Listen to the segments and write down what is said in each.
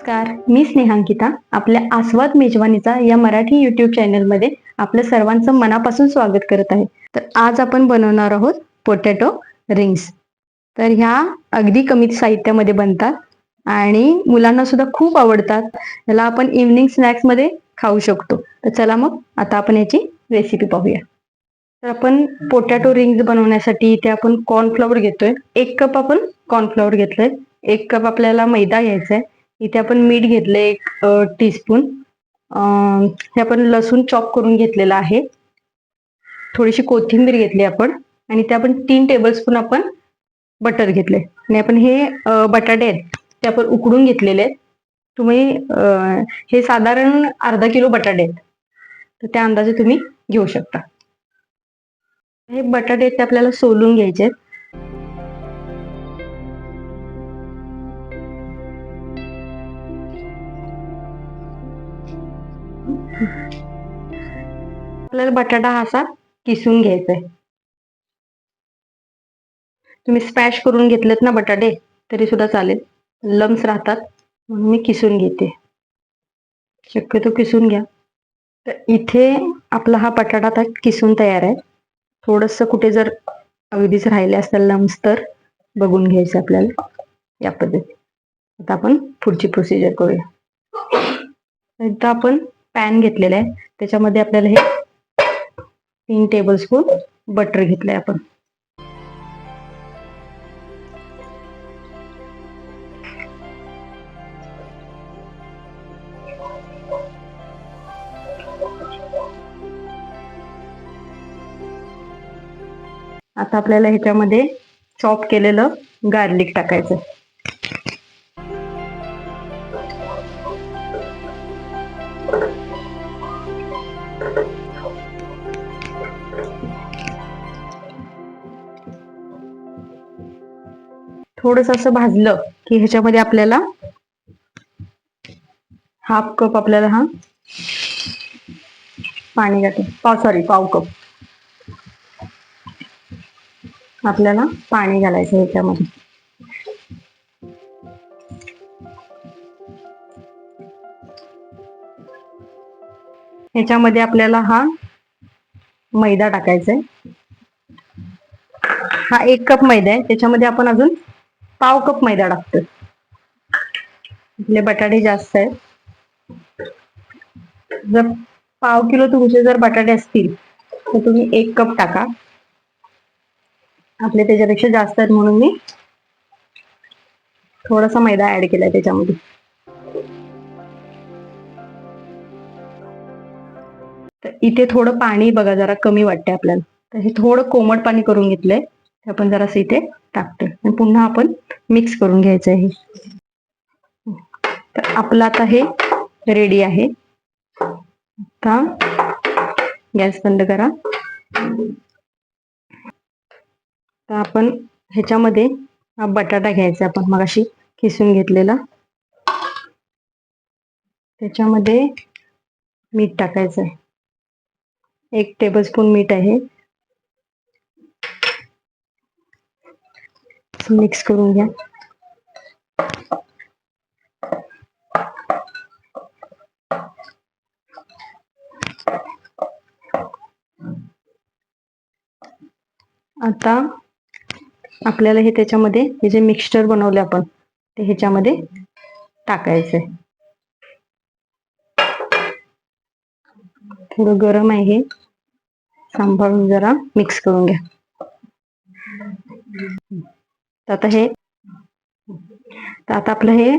नमस्कार मी स्नेहांकिता आपल्या आस्वाद मेजवानीचा या मराठी युट्यूब चॅनलमध्ये आपल्या सर्वांचं मनापासून स्वागत करत आहे. तर आज आपण बनवणार आहोत पोटॅटो रिंग्स तर ह्या अगदी कमी साहित्यामध्ये बनतात आणि मुलांना सुद्धा खूप आवडतात. याला आपण इव्हनिंग स्नॅक्समध्ये खाऊ शकतो. तर चला मग आता आपण याची रेसिपी पाहूया. तर आपण पोटॅटो रिंग्स बनवण्यासाठी इथे आपण कॉर्नफ्लॉवर घेतोय. एक कप आपण कॉर्नफ्लॉवर घेतलंय. एक कप आपल्याला मैदा घ्यायचा आहे इथे आपण मीठ घेतलंय एक टीस्पून हे आपण लसूण चॉप करून घेतलेलं आहे. थोडीशी कोथिंबीर घेतली आपण आणि ते आपण तीन टेबलस्पून आपण बटर घेतले आणि आपण हे बटाटे आहेत ते आपण उकडून घेतलेले आहेत. तुम्ही हे साधारण अर्धा किलो बटाटे आहेत. तर त्या अंदाजे तुम्ही घेऊ शकता. हे बटाटे आहेत ते आपल्याला सोलून घ्यायचे आहेत. आपल्याला बटाटा हा असा किसून घ्यायचा आहे तुम्ही स्पॅश करून घेतलेत ना बटाटे तरी सुद्धा चालेल. लम्स राहतात म्हणून मी किसून घेते. शक्यतो किसून घ्या. तर इथे आपला हा बटाटा आता किसून तयार आहे. थोडस कुठे जर अगदीच राहिले असतील लम्स तर बघून घ्यायचं आपल्याला या पद्धती आता आपण पुढची प्रोसिजर करूया. एकदा आपण पॅन घेतलेला आहे. त्याच्यामध्ये आपल्याला हे तीन टेबल स्पून बटर घेतलंय आपण. आता आपल्याला ह्याच्यामध्ये चॉप केलेलं गार्लिक टाकायचं. थोडस असं भाजलं की ह्याच्यामध्ये आपल्याला हाफ कप आपल्याला हा पाणी घालतो पाव सॉरी पाव कप आपल्याला पाणी घालायचं ह्याच्यामध्ये ह्याच्यामध्ये आपल्याला हा मैदा टाकायचा आहे. हा एक कप मैदा आहे. त्याच्यामध्ये आपण अजून पाव कप मैदा टाकतोय आपले बटाटे जास्त आहेत. जर पाव किलो तुमचे जर बटाटे असतील तर तुम्ही एक कप टाका. आपले त्याच्यापेक्षा जास्त आहेत म्हणून मी थोडासा मैदा ऍड केलाय त्याच्यामध्ये. तर इथे थोडं पाणी बघा जरा कमी वाटते आपल्याला. तर हे थोडं कोमट पाणी करून घेतलंय. ते आपण जरासं इथे टाकतोय. आणि पुन्हा आपण मिक्स करून घ्यायचं आहे तर आपलं आता हे रेडी आहे. आता गॅस बंद करा. तर आपण ह्याच्यामध्ये बटाटा घ्यायचा आपण मगाशी किसून घेतलेला. त्याच्यामध्ये मीठ टाकायचं आहे. एक टेबलस्पून मीठ आहे. मिक्स करून घ्या. आता आपल्याला हे त्याच्यामध्ये हे जे मिक्सचर बनवले आपण ते ह्याच्यामध्ये टाकायचंय थोडं गरम आहे हे. सांभाळून जरा मिक्स करून घ्या. आता हे तर आता आपलं हे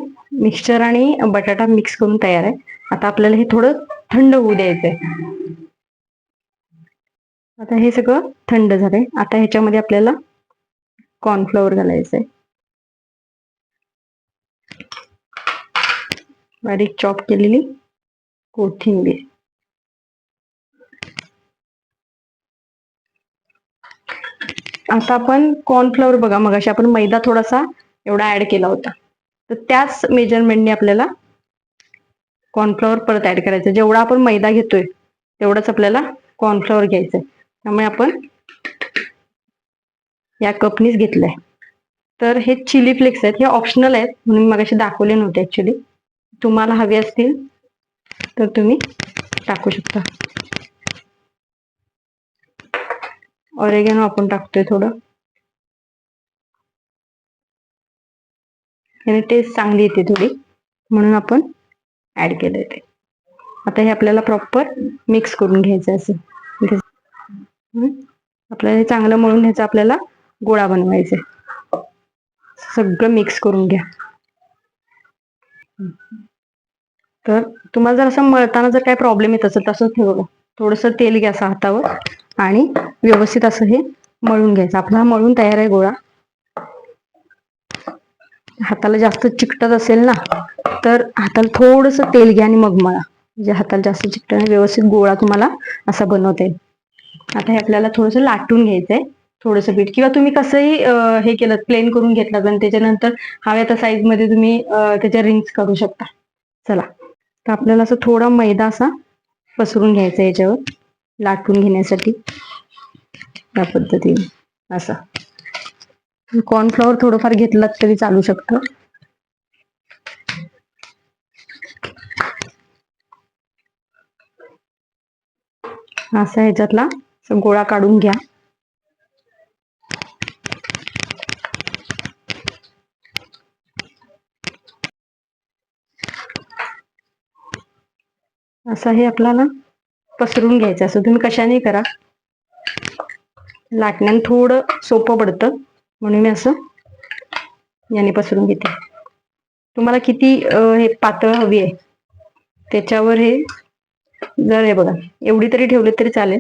मिक्सचर आणि बटाटा मिक्स करून तयार आहे. आता आपल्याला हे थोडं थंड होऊ द्यायचंय. आता हे सगळं थंड झालंय. आता ह्याच्यामध्ये आपल्याला कॉर्नफ्लॉवर घालायचंय. बारीक चॉप केलेली कोथिंबीर. आता आपण कॉर्नफ्लॉवर बघा मग आपण मैदा थोडासा एवढा ऍड केला होता. तर त्याच मेजरमेंटने आपल्याला कॉर्नफ्लॉवर परत ऍड करायचं. जेवढा आपण मैदा घेतोय तेवढाच आपल्याला कॉर्नफ्लॉवर घ्यायचंय. त्यामुळे आपण या कपनीच घेतलंय. तर हे चिली फ्लेक्स आहेत हे ऑप्शनल आहेत म्हणून मग दाखवले नव्हते ऍक्च्युली तुम्हाला हवे असतील तर तुम्ही टाकू शकता. ऑरेगॅनो आपण टाकतोय थोडं. याने टेस्ट चांगली येते थोडी. म्हणून आपण ऍड केलंय ते. आता हे आपल्याला प्रॉपर मिक्स करून घ्यायचं असेल. आपल्याला हे चांगलं मळून ह्याचा आपल्याला गोळा बनवायचा सगळं मिक्स करून घ्या. तर तुम्हाला जर असं मळताना जर काही प्रॉब्लेम येत असेल तसंच ठेवलं थोडस तेल घ्या हातावर. आणि व्यवस्थित असं हे मळून घ्यायचं. आपला हा मळून तयार आहे गोळा. हाताला जास्त चिकटत असेल ना तर हाताला थोडस तेल घ्या आणि मग मळा. म्हणजे हाताला जास्त चिकटत व्यवस्थित गोळा तुम्हाला असा बनवता येईल. आता हे आपल्याला थोडस लाटून घ्यायचंय. थोडस पीठ. किंवा तुम्ही कसंही हे केलं प्लेन करून घेतलं आणि त्याच्यानंतर हव्या त्या साईजमध्ये तुम्ही त्याच्या रिंग्स करू शकता. चला. तर आपल्याला असं थोडा मैदा असा पसरून घ्यायचा याच्यावर. लाटून घेण्यासाठी या पद्धतीने. असा. कॉर्नफ्लॉवर थोडंफार घेतलात तरी चालू शकतं. असा ह्याच्यातला गोळा काढून घ्या. असं हे आपल्याला पसरून घ्यायचं असं. तुम्ही कशाने करा. लाटण्यानं थोडं सोपं पडतं. म्हणून मी असं याने पसरून घेते. तुम्हाला किती हे पातळ हवी आहे. त्याच्यावर हे जर हे बघा. एवढी तरी ठेवली तरी चालेल.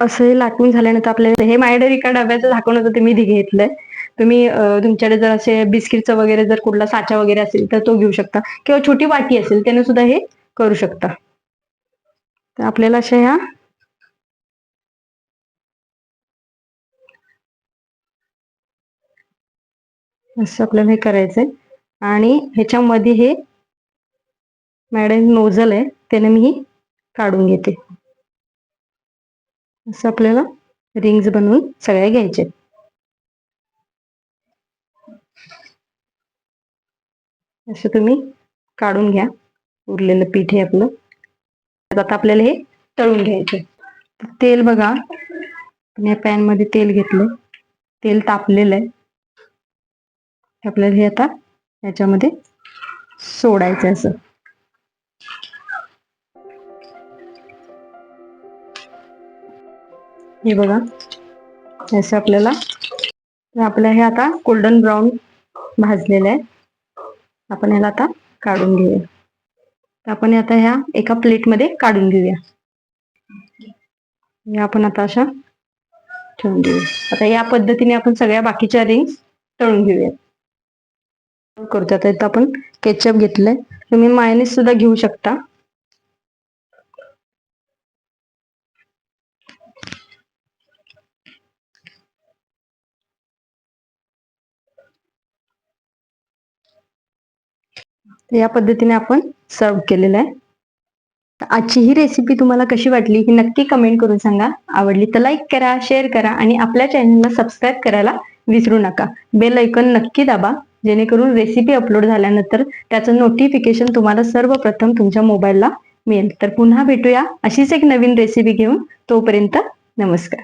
असं हे लाटून झाल्यानंतर आपल्याला हे माझ्याकडे एका डब्याचं झाकण होतं ते मी घेतलंय. तुम्ही तुमच्याकडे जर असे बिस्किटचं वगैरे जर कुठला साचा वगैरे असेल तर तो घेऊ शकता. किंवा छोटी वाटी असेल त्याने सुद्धा हे करू शकता. तर आपल्याला अशा ह्या असं आपल्याला हे करायचंय. आणि ह्याच्यामध्ये हे मॅडम नोझल आहे त्याने मी काढून घेते. असं आपल्याला रिंग्स बनवून सगळ्या घ्यायचे. असं तुम्ही काढून घ्या. उरलेलं पीठ हे आपलं. आता आपल्याला हे तळून घ्यायचे तेल बघा. या पॅनमध्ये तेल घेतलं तेल तापलेलं आहे. आपल्याला हे आता याच्यामध्ये सोडायचं असं. हे बघा. असं आपल्याला आपल्या आपलं हे आता गोल्डन ब्राऊन भाजलेलं आहे. आपण ह्याला आता काढून घेऊया. तर आपण आता ह्या एका प्लेटमध्ये काढून घेऊया. या आपण आता अशा ठेवून देऊया. आता या पद्धतीने आपण सगळ्या बाकीच्या रिंग्स तळून घेऊया करतो. आता इथं आपण केचप घेतलंय. तुम्ही मायनीस सुद्धा घेऊ शकता. तर या पद्धतीने आपण सर्व केलेलं आहे. आजची ही रेसिपी तुम्हाला कशी वाटली ही नक्की कमेंट करून सांगा. आवडली तर लाईक करा शेअर करा आणि आपल्या चॅनलला सबस्क्राईब करायला विसरू नका. बेल ऐकन नक्की दाबा. जेणेकरून रेसिपी अपलोड झाल्यानंतर त्याचं नोटिफिकेशन तुम्हाला सर्वप्रथम तुमच्या मोबाईलला मिळेल. तर पुन्हा भेटूया अशीच एक नवीन रेसिपी घेऊन. तोपर्यंत नमस्कार.